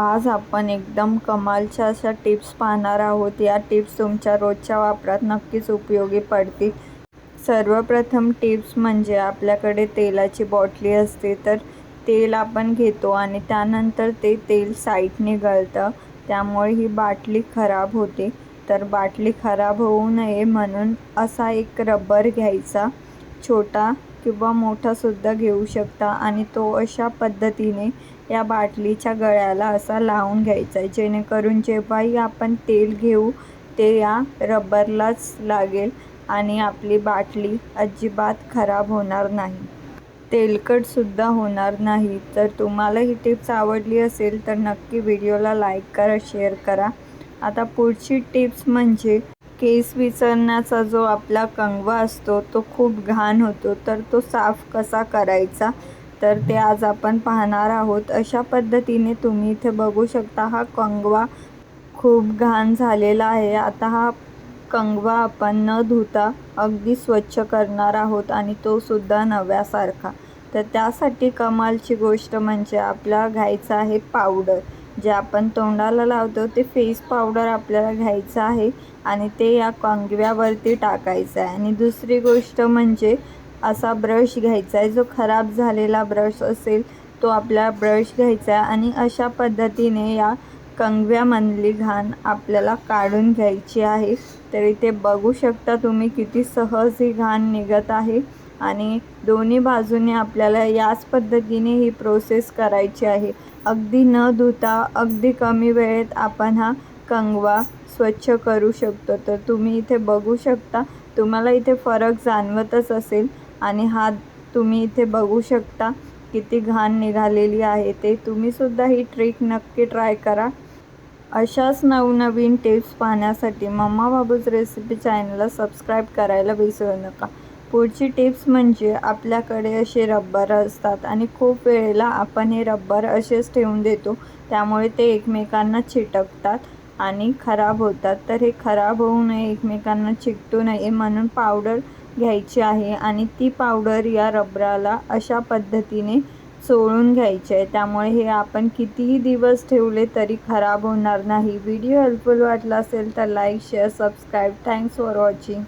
आज आपण एकदम कमालच्या अशा टिप्स पाहणार आहोत. या टिप्स तुमच्या रोजच्या वापरात नक्कीच उपयोगी पडतील. सर्वप्रथम टिप्स म्हणजे आपल्याकडे तेलाची बॉटली असते तर तेल आपण घेतो आणि त्यानंतर ते तेल साईटने गळतं. त्यामुळे ही बाटली खराब होते. तर बाटली खराब होऊ नये म्हणून असा एक रबर घ्यायचा. छोटा किंवा मोठासुद्धा घेऊ शकता आणि तो अशा पद्धतीने या बाटलीच्या गळ्याला असा लावून घ्यायचा आहे जेणेकरून जेव्हाही आपण तेल घेऊ ते या रबरलाच लागेल आणि आपली बाटली अजिबात खराब होणार नाही. तेलकटसुद्धा होणार नाही. तर तुम्हाला ही टिप्स आवडली असेल तर नक्की व्हिडिओला लाईक करा शेअर करा. आता पुढची टिप्स म्हणजे केस विसरण्याचा जो आपला कंगवा असतो तो खूप घाण होतो. तर तो साफ कसा करायचा? तर ते आज आपण पाहणार आहोत. अशा पद्धतीने तुम्ही इथे बघू शकता हा कंगवा खूप घाण झालेला आहे. आता हा कंगवा आपण न धुता अगदी स्वच्छ करणार आहोत आणि तो सुद्धा नव्यासारखा. तर त्यासाठी कमालची गोष्ट म्हणजे आपल्याला घ्यायचं आहे पावडर जे आपण तोंडाला लावतो ते फेस पावडर आपल्याला घ्यायचं आहे आणि ते या कंगव्यावरती टाकायचं आहे. आणि दुसरी गोष्ट म्हणजे असा ब्रश घ्यायचा आहे. जो खराब झालेला ब्रश असेल तो आपला ब्रश घ्यायचा आहे आणि अशा पद्धतीने या कंगव्यामधली घाण आपल्याला काढून घ्यायची आहे. तर इथे बघू शकता तुम्ही किती सहज ही घाण निघत आहे आणि दोन्ही बाजूने आपल्याला याच पद्धतीने ही प्रोसेस करायची आहे. अगदी न धुता अगदी कमी वेळेत आपण हा कंगवा स्वच्छ करू शकतो. तर तुम्ही इथे बघू शकता तुम्हाला इथे फरक जाणवतच असेल. आणि हा तुम्ही इथे बघू शकता किती घाण निघालेली आहे ते. तुम्हीसुद्धा ही ट्रिक नक्की ट्राय करा. अशाच नवनवीन टिप्स पाहण्यासाठी मम्मा बाबूज रेसिपी चॅनलला सबस्क्राईब करायला विसरू नका. पुढची टिप्स म्हणजे आपल्याकडे असे रब्बर असतात आणि खूप वेळेला आपण हे रब्बर असेच ठेवून देतो. त्यामुळे ते एकमेकांना चिटकतात आणि खराब होतात. तर हे खराब होऊ नये एकमेकांना चिकटू नये म्हणून पावडर घ्यायची आहे आणि ती पावडर या रबराला अशा पद्धतीने चोळून घ्यायची आहे. त्यामुळे हे आपण कितीही दिवस ठेवले तरी खराब होणार नाही. व्हिडिओ हेल्पफुल वाटला असेल तर like share subscribe thanks for watching